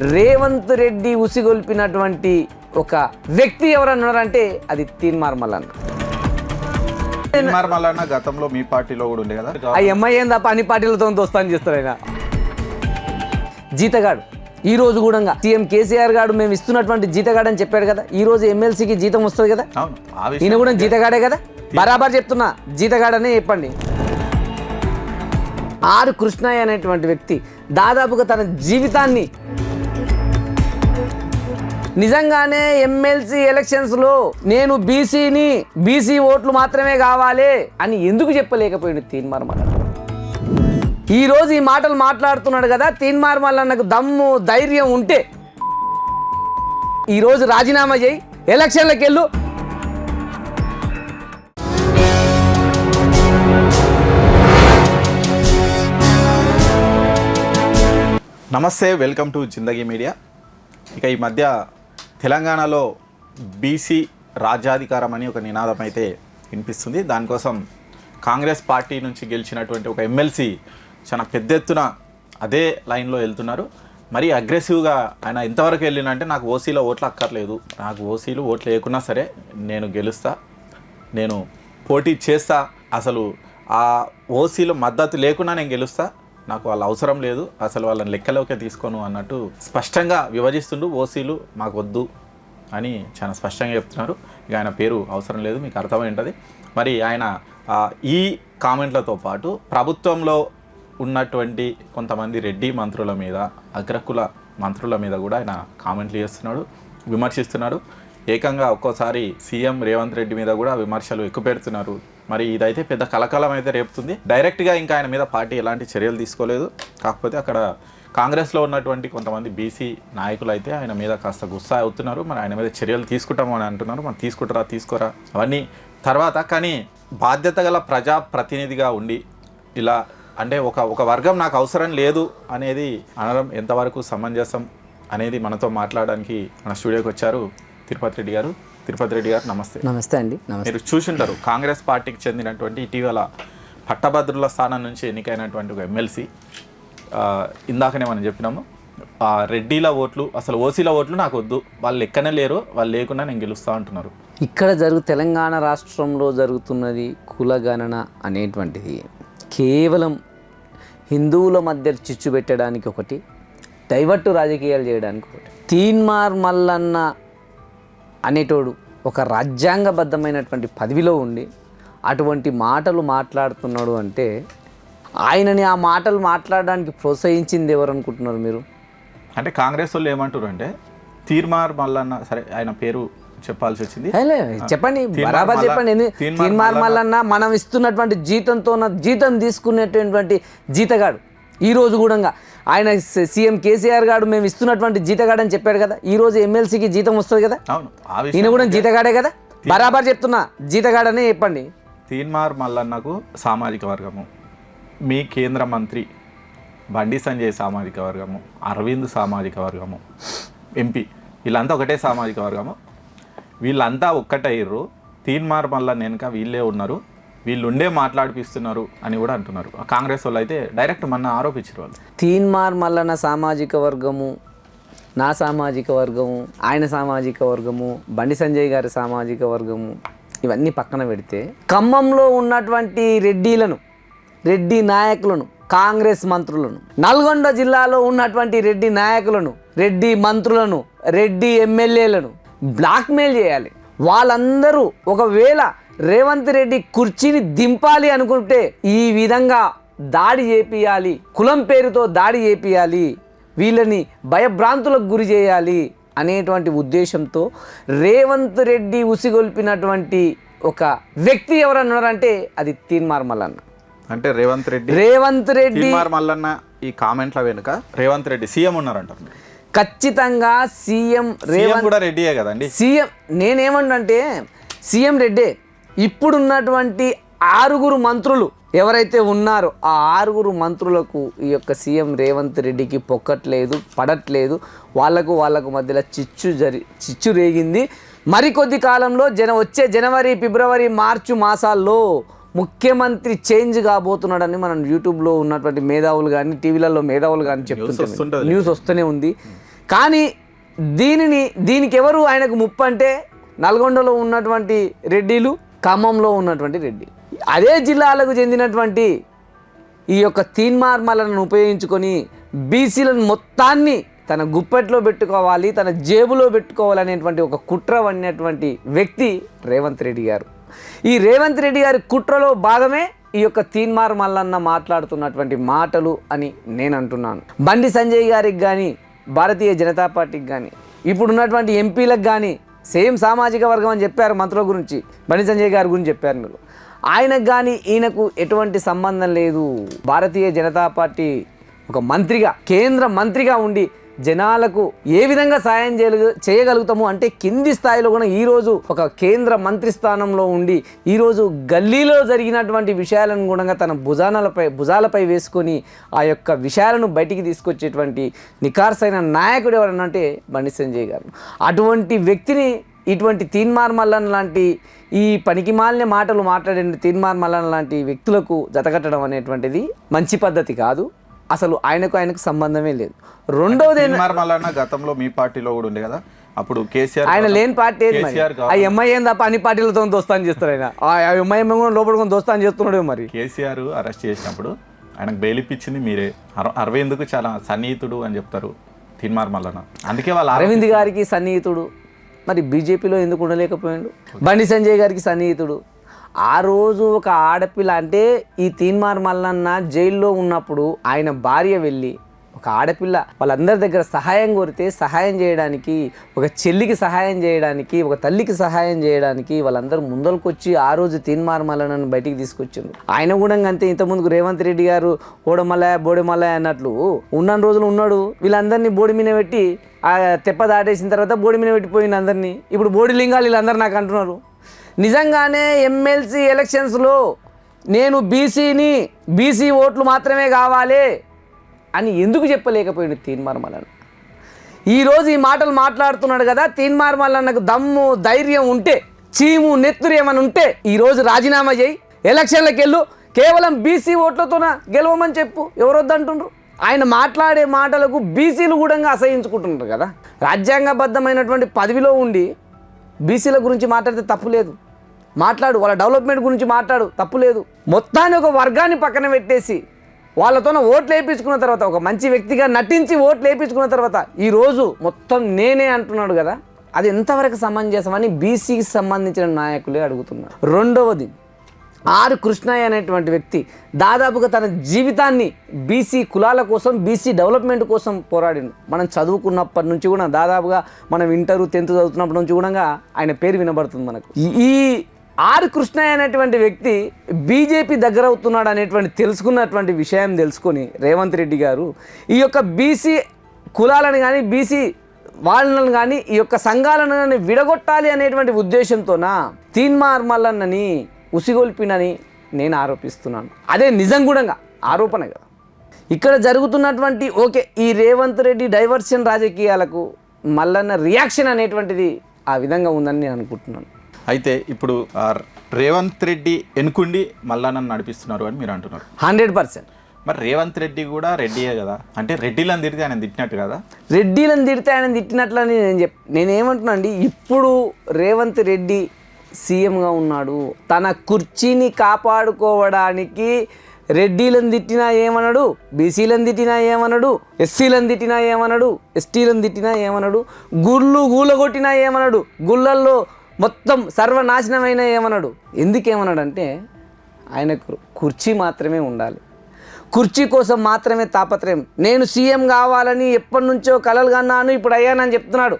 రేవంత్ రెడ్డి ఉసిగొల్పినటువంటి ఒక వ్యక్తి ఎవరన్నారంటే అది తీన్మార్ మల్లన్న గతంలో మీ పార్టీలో కూడా ఉండే కదా? ఆ ఎంఐ ఏం తప్ప అన్ని పార్టీలతో దోస్తాను చేస్తారు ఆయన. జీతగాడు. ఈ రోజు కూడా సీఎం కేసీఆర్ గారు మేము ఇస్తున్నటువంటి జీతగాడు అని చెప్పాడు కదా. ఈ రోజు ఎమ్మెల్సీకి జీతం వస్తుంది కదా. ఈయన కూడా జీతగాడే కదా. బరాబర్ చెప్తున్నా జీతగాడనే చెప్పండి. ఆర్ కృష్ణయ్య అనేటువంటి వ్యక్తి దాదాపుగా తన జీవితాన్ని నిజంగానే ఎమ్మెల్సీ ఎలక్షన్స్లో నేను బీసీని బీసీ ఓట్లు మాత్రమే కావాలి అని ఎందుకు చెప్పలేకపోయాడు తీన్మార్ మల్లన్న ఈ రోజు ఈ మాటలు మాట్లాడుతున్నాడు కదా తీన్మార్ మల్లన్నకు దమ్ము ధైర్యం ఉంటే. ఈరోజు రాజీనామా చేయి ఎలక్షన్లకు వెళ్ళు. నమస్తే వెల్కమ్ టు జిందగీ మీడియా. ఇక ఈ మధ్య తెలంగాణలో బీసీ రాజ్యాధికారం అని ఒక నినాదం అయితే వినిపిస్తుంది. దానికోసం కాంగ్రెస్ పార్టీ నుంచి గెలిచినటువంటి ఒక ఎమ్మెల్సీ చాలా పెద్ద ఎత్తున అదే లైన్లో వెళ్తున్నారు. మరి అగ్రెసివ్గా ఆయన ఎంతవరకు వెళ్ళినంటే నాకు ఓసీలో ఓట్లు అక్కర్లేదు నాకు ఓసీలు ఓట్లు లేకున్నా సరే నేను గెలుస్తా నేను పోటీ చేస్తా. అసలు ఆ ఓసీలు మద్దతు లేకున్నా నేను గెలుస్తా. నాకు వాళ్ళ అవసరం లేదు అసలు వాళ్ళని లెక్కలోకే తీసుకోను అన్నట్టు స్పష్టంగా విభజిస్తుండు ఓసీలు మాకు వద్దు అని చాలా స్పష్టంగా చెప్తున్నారు. ఇక ఆయన పేరు అవసరం లేదు మీకు అర్థమై ఉంటుంది. మరి ఆయన ఈ కామెంట్లతో పాటు ప్రభుత్వంలో ఉన్నటువంటి కొంతమంది రెడ్డి మంత్రుల మీద అగ్రకుల మంత్రుల మీద కూడా ఆయన కామెంట్లు చేస్తున్నాడు విమర్శిస్తున్నాడు. ఏకంగా ఒక్కోసారి సీఎం రేవంత్ రెడ్డి మీద కూడా విమర్శలు ఎక్కువ పెడుతున్నారు మరి ఇదైతే పెద్ద కలకలం అయితే రేపుతుంది. డైరెక్ట్గా ఇంకా ఆయన మీద పార్టీ ఎలాంటి చర్యలు తీసుకోలేదు. కాకపోతే అక్కడ కాంగ్రెస్లో ఉన్నటువంటి కొంతమంది బీసీ నాయకులు అయితే ఆయన మీద కాస్త గుస్సా అవుతున్నారు. మరి ఆయన మీద చర్యలు తీసుకుంటాము అని అంటున్నారు. మరి తీసుకుంటారా తీసుకోరా అవన్నీ తర్వాత కానీ బాధ్యత గల ప్రజా ప్రతినిధిగా ఉండి ఇలా అంటే ఒక ఒక వర్గం నాకు అవసరం లేదు అనేది అనడం ఎంతవరకు సమంజసం అనేది మనతో మాట్లాడడానికి మన స్టూడియోకి వచ్చారు తిరుపతి రెడ్డి గారు. తిరుపతి రెడ్డి గారు నమస్తే. నమస్తే అండి మీరు చూసింటారు కాంగ్రెస్ పార్టీకి చెందినటువంటి ఇటీవల పట్టభద్రుల స్థానం నుంచి ఎన్నికైనటువంటి ఒక ఎమ్మెల్సీ. ఇందాకనే మనం చెప్పినాము ఆ రెడ్డిల ఓట్లు అసలు ఓసీల ఓట్లు నాకు వద్దు వాళ్ళు ఎక్కనే లేరు వాళ్ళు లేకుండా నేను గెలుస్తా అంటున్నారు. ఇక్కడ జరుగు తెలంగాణ రాష్ట్రంలో జరుగుతున్నది కులగణన అనేటువంటిది. కేవలం హిందువుల మధ్య చిచ్చు పెట్టడానికి ఒకటి డైవర్టు రాజకీయాలు చేయడానికి ఒకటి. తీన్మార్ మల్లన్న అనేటోడు ఒక రాజ్యాంగబద్ధమైనటువంటి పదవిలో ఉండి అటువంటి మాటలు మాట్లాడుతున్నాడు అంటే ఆయనని ఆ మాటలు మాట్లాడడానికి ప్రోత్సహించింది ఎవరు అనుకుంటున్నారు మీరు? అంటే కాంగ్రెస్ వాళ్ళు ఏమంటారు అంటే తీర్మార్ మల్లన్న సరే ఆయన పేరు చెప్పాల్సి వచ్చింది. చెప్పండి బరాబర్ చెప్పండి తీన్మార్ మల్లన్న మనం ఇస్తున్నటువంటి జీతంతో జీతం తీసుకునేటువంటి జీతగాడు. ఈ రోజు కూడా ఆయన సీఎం కేసీఆర్ గారు మేము ఇస్తున్నటువంటి జీతగాడు అని చెప్పాడు కదా. ఈ రోజు ఎమ్మెల్సీకి జీతం వస్తుంది కదా. ఈయన కూడా జీతగాడే కదా? బరాబర్ చెప్తున్నా జీతగాడనే చెప్పండి. తీన్మార్ మల్లన్నకు సామాజిక వర్గము మీ కేంద్ర మంత్రి బండి సంజయ్ సామాజిక వర్గము అరవింద్ సామాజిక వర్గము ఎంపీ వీళ్ళంతా ఒకటే సామాజిక వర్గము. వీళ్ళంతా ఒక్కటయ్యారు తీన్మార్ మల్లన్న వెనుక వీళ్ళే ఉన్నారు. వీళ్ళు ఉండే మాట్లాడిపిస్తున్నారు అని కూడా అంటున్నారు. కాంగ్రెస్ వాళ్ళు అయితే డైరెక్ట్ మొన్న ఆరోపించారు వాళ్ళు. తీన్మార్ మల్లన సామాజిక వర్గము నా సామాజిక వర్గము ఆయన సామాజిక వర్గము బండి సంజయ్ గారి సామాజిక వర్గము ఇవన్నీ పక్కన పెడితే ఖమ్మంలో ఉన్నటువంటి రెడ్డిలను రెడ్డి నాయకులను కాంగ్రెస్ మంత్రులను నల్గొండ జిల్లాలో ఉన్నటువంటి రెడ్డి నాయకులను రెడ్డి మంత్రులను రెడ్డి ఎమ్మెల్యేలను బ్లాక్మెయిల్ చేయాలి. వాళ్ళందరూ ఒకవేళ రేవంత్ రెడ్డి కుర్చీని దింపాలి అనుకుంటే ఈ విధంగా దాడి చేపియాలి కులం పేరుతో దాడి చేపియాలి వీళ్ళని భయభ్రాంతులకు గురి చేయాలి అనేటువంటి ఉద్దేశంతో రేవంత్ రెడ్డి ఉసిగొల్పినటువంటి ఒక వ్యక్తి ఎవరన్నారంటే అది తీన్మార్ మల్లన్న అంటే రేవంత్ రెడ్డి రేవంత్ రెడ్డి తీన్మార్ మల్లన్న ఈ కామెంట్ల వెనుక రేవంత్ రెడ్డి సీఎం ఉన్నారంటారు. ఖచ్చితంగా సీఎం సీఎం కూడా రెడ్డియే కదండి సీఎం నేనేమంటే సీఎం రెడ్డే ఇప్పుడున్నటువంటి ఆరుగురు మంత్రులు ఎవరైతే ఉన్నారో ఆ ఆరుగురు మంత్రులకు ఈ యొక్క సీఎం రేవంత్ రెడ్డికి పొక్కట్లేదు పడట్లేదు. వాళ్ళకు వాళ్ళకు మధ్యలో చిచ్చు జరి చిచ్చు రేగింది. మరికొద్ది కాలంలో జన వచ్చే జనవరి ఫిబ్రవరి మార్చి మాసాల్లో ముఖ్యమంత్రి చేంజ్ కాబోతున్నాడని మనం యూట్యూబ్లో ఉన్నటువంటి మేధావులు కానీ టీవీలలో మేధావులు కానీ చెప్తుంటారు. న్యూస్ వస్తూనే ఉంది. కానీ దీనిని దీనికి ఎవరు ఆయనకు ముప్పు అంటే నల్గొండలో ఉన్నటువంటి రెడ్డిలు ఖమ్మంలో ఉన్నటువంటి రెడ్డి. అదే జిల్లాలకు చెందినటువంటి ఈ యొక్క తీన్మార్మలను ఉపయోగించుకొని బీసీలను మొత్తాన్ని తన గుప్పెట్లో పెట్టుకోవాలి తన జేబులో పెట్టుకోవాలనేటువంటి ఒక కుట్ర అనేటువంటి వ్యక్తి రేవంత్ రెడ్డి గారు. ఈ రేవంత్ రెడ్డి గారి కుట్రలో భాగమే ఈ యొక్క తీన్మార్ మల్లన్న మాట్లాడుతున్నటువంటి మాటలు అని నేను అంటున్నాను. బండి సంజయ్ గారికి కానీ భారతీయ జనతా పార్టీకి కానీ ఇప్పుడున్నటువంటి ఎంపీలకు కానీ సేమ్ సామాజిక వర్గం అని చెప్పారు మంత్రుల గురించి బండి సంజయ్ గారి గురించి చెప్పారు మీరు. ఆయనకు కానీ ఈయనకు ఎటువంటి సంబంధం లేదు. భారతీయ జనతా పార్టీ ఒక మంత్రిగా కేంద్ర మంత్రిగా ఉండి జనాలకు ఏ విధంగా సాయం చేయగ చేయగలుగుతాము అంటే కింది స్థాయిలో కూడా ఈరోజు ఒక కేంద్ర మంత్రి స్థానంలో ఉండి ఈరోజు గల్లీలో జరిగినటువంటి విషయాలను కూడా తన భుజానలపై భుజాలపై వేసుకొని ఆ యొక్క విషయాలను బయటికి తీసుకొచ్చేటువంటి నికార్సైన నాయకుడు ఎవరనంటే బండి సంజయ్ గారు. అటువంటి వ్యక్తిని ఇటువంటి తీన్మార్ మల్లన్ లాంటి ఈ పనికిమాలిన మాటలు మాట్లాడే తీన్మార్ మల్లన్ లాంటి వ్యక్తులకు జతకట్టడం అనేటువంటిది మంచి పద్ధతి కాదు. అసలు ఆయనకు ఆయనకు సంబంధమే లేదు. రెండవది గతంలో మీ పార్టీలో కూడా ఉండే కదా? అప్పుడు కేసీఆర్ ఆయన లేని పార్టీ ఏది మరి? కేసీఆర్ ఆ ఎంఐ ఏం తప్ప అన్ని పార్టీలతో దోస్తాను చేస్తారు ఆయన. ఆ ఎంఐ కూడా లోపడుకొని దోస్తాను చేస్తున్నాడు మరి? కేసీఆర్ అరెస్ట్ చేసినప్పుడు ఆయనకు బెయిల్ ఇప్పించింది మీరే. అర- అరవింద్కు చాలా సన్నిహితుడు అని చెప్తారు తీన్మార్ మల్లన్న. అందుకే వాళ్ళ అరవింద్ గారికి సన్నిహితుడు. మరి బీజేపీలో ఎందుకు ఉండలేకపోయాడు? బండి సంజయ్ గారికి సన్నిహితుడు. ఆ రోజు ఒక ఆడపిల్ల అంటే ఈ తీన్మార్ మల్లన్న జైల్లో ఉన్నప్పుడు ఆయన భార్య వెళ్ళి ఒక ఆడపిల్ల వాళ్ళందరి దగ్గర సహాయం కోరితే సహాయం చేయడానికి ఒక చెల్లికి సహాయం చేయడానికి ఒక తల్లికి సహాయం చేయడానికి వాళ్ళందరూ ముందలకొచ్చి ఆ రోజు తీన్మార్ మల్లన్నను బయటికి తీసుకొచ్చిండ్రు. ఆయన కూడా అంతే ఇంతకుముందు రేవంత్ రెడ్డి గారు ఓడమలయ బోడిమలయ అన్నట్లు ఉన్న రోజులు ఉన్నాడు. వీళ్ళందరినీ బోడి మీద పెట్టి ఆ తెప్ప దాటేసిన తర్వాత బోడి మీద పెట్టిపోయింది అందరినీ. ఇప్పుడు బోడి లింగాలు వీళ్ళందరూ నాకు అంటున్నారు. నిజంగానే ఎమ్మెల్సీ ఎలక్షన్స్లో నేను బీసీని బీసీ ఓట్లు మాత్రమే కావాలి అని ఎందుకు చెప్పలేకపోయాడు తీన్మార్ మల్లన్న? ఈరోజు ఈ మాటలు మాట్లాడుతున్నాడు కదా తీన్మార్ మల్లన్నకు దమ్ము ధైర్యం ఉంటే చీము నెత్తురు ఏమైనా ఉంటే ఈరోజు రాజీనామా చేయి. ఎలక్షన్లకు వెళ్ళు కేవలం బీసీ ఓట్లతోన గెలవమని చెప్పు ఎవరొద్దంటుండ్రు? ఆయన మాట్లాడే మాటలకు బీసీలు కూడా అసహించుకుంటున్నారు కదా. రాజ్యాంగబద్ధమైనటువంటి పదవిలో ఉండి బీసీల గురించి మాట్లాడితే తప్పు లేదు. మాట్లాడు వాళ్ళ డెవలప్మెంట్ గురించి మాట్లాడు తప్పు లేదు. మొత్తాన్ని ఒక వర్గాన్ని పక్కన పెట్టేసి వాళ్ళతోన ఓట్లు వేయించుకున్న తర్వాత ఒక మంచి వ్యక్తిగా నటించి ఓట్లు వేయించుకున్న తర్వాత ఈరోజు మొత్తం నేనే అంటున్నాడు కదా అది ఎంతవరకు సమంజసమని బీసీకి సంబంధించిన నాయకులే అడుగుతున్నారు. రెండవది ఆర్ కృష్ణయ్య అనేటువంటి వ్యక్తి దాదాపుగా తన జీవితాన్ని బీసీ కులాల కోసం బీసీ డెవలప్మెంట్ కోసం పోరాడిండు. మనం చదువుకున్నప్పటి నుంచి కూడా దాదాపుగా మనం ఇంటర్ టెన్త్ చదువుతున్నప్పటి నుంచి కూడా ఆయన పేరు వినబడుతుంది మనకు. ఈ ఆర్ కృష్ణయ్య అనేటువంటి వ్యక్తి బీజేపీ దగ్గర అవుతున్నాడు అనేటువంటి తెలుసుకున్నటువంటి విషయం తెలుసుకొని రేవంత్ రెడ్డి గారు ఈ యొక్క బీసీ కులాలను కానీ బీసీ వాళ్ళను కానీ ఈ యొక్క సంఘాలను కానీ విడగొట్టాలి అనేటువంటి ఉద్దేశంతోన తీన్మార్ మల్లన్నని ఉసిగొల్పినని నేను ఆరోపిస్తున్నాను. అదే నిజం కూడా ఆరోపణ కదా. ఇక్కడ జరుగుతున్నటువంటి ఓకే ఈ రేవంత్ రెడ్డి డైవర్షన్ రాజకీయాలకు మల్లన్న రియాక్షన్ అనేటువంటిది ఆ విధంగా ఉందని నేను అనుకుంటున్నాను. అయితే ఇప్పుడు రేవంత్ రెడ్డి ఎన్నుకుండి మల్లన్నను నడిపిస్తున్నారు అని మీరు అంటున్నారు. Hundred percent. మరి రేవంత్ రెడ్డి కూడా రెడ్డియే కదా? అంటే రెడ్డిలను తిరిగి ఆయన తిట్టినట్టు కదా? రెడ్డిలను తిడితే ఆయన తిట్టినట్లని నేను చెప్ నేనేమంటున్నా అండి ఇప్పుడు రేవంత్ రెడ్డి సీఎంగా ఉన్నాడు. తన కుర్చీని కాపాడుకోవడానికి రెడ్డిలను తిట్టినా ఏమనడు బీసీలను తిట్టినా ఏమనడు ఎస్సీలను తిట్టినా ఏమనడు ఎస్టీలను తిట్టినా ఏమనడు గుళ్ళు గూలగొట్టినా ఏమనడు గుళ్ళల్లో మొత్తం సర్వనాశనమైన ఏమనడు? ఎందుకేమన్నాడంటే ఆయనకు కుర్చీ మాత్రమే ఉండాలి. కుర్చీ కోసం మాత్రమే తాపత్రయం. నేను సీఎం కావాలని ఎప్పటి నుంచో కలలు కన్నాను ఇప్పుడు అయ్యానని చెప్తున్నాడు.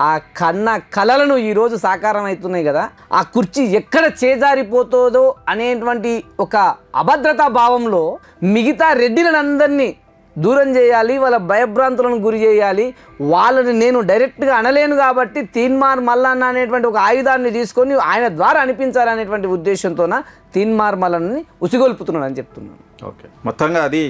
ఆ కన్న కలలను ఈరోజు సాకారం అవుతున్నాయి కదా ఆ కుర్చీ ఎక్కడ చేజారిపోతుందో అనేటువంటి ఒక అభద్రతా భావంలో మిగతా రెడ్డిలందరినీ దూరం చేయాలి వాళ్ళ భయభ్రాంతులను గురి చేయాలి. వాళ్ళని నేను డైరెక్ట్గా అనలేను కాబట్టి తీన్మార్ మల్లన్న అనేటువంటి ఒక ఆయుధాన్ని తీసుకొని ఆయన ద్వారా అనిపించాలనేటువంటి ఉద్దేశంతోన తీన్మార్ మల్లన్నని ఉసిగొల్పుతున్నాడు అని చెప్తున్నాను. ఓకే. మొత్తంగా అది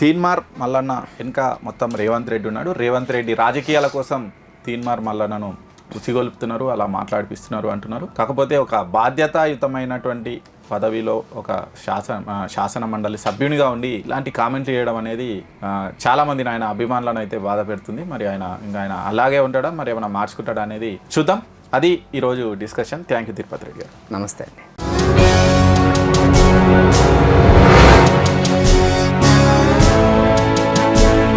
తీన్మార్ మల్లన్న వెనుక మొత్తం రేవంత్ రెడ్డి ఉన్నాడు. రేవంత్ రెడ్డి రాజకీయాల కోసం తీన్మార్ మల్లన్నను ఉసిగొల్పుతున్నారు అలా మాట్లాడిపిస్తున్నారు అంటున్నారు. కాకపోతే ఒక బాధ్యతాయుతమైనటువంటి పదవిలో ఒక శాసన శాసన మండలి సభ్యునిగా ఉండి ఇలాంటి కామెంట్లు చేయడం అనేది చాలామంది ఆయన అభిమానులను అయితే బాధ పెడుతుంది. మరి ఆయన ఇంకా ఆయన అలాగే ఉంటాడా? మరి ఏమైనా మార్చుకుంటాడా అనేది చూద్దాం. అది ఈరోజు discussion. Thank you Tirupati Reddy garu. నమస్తే అండి.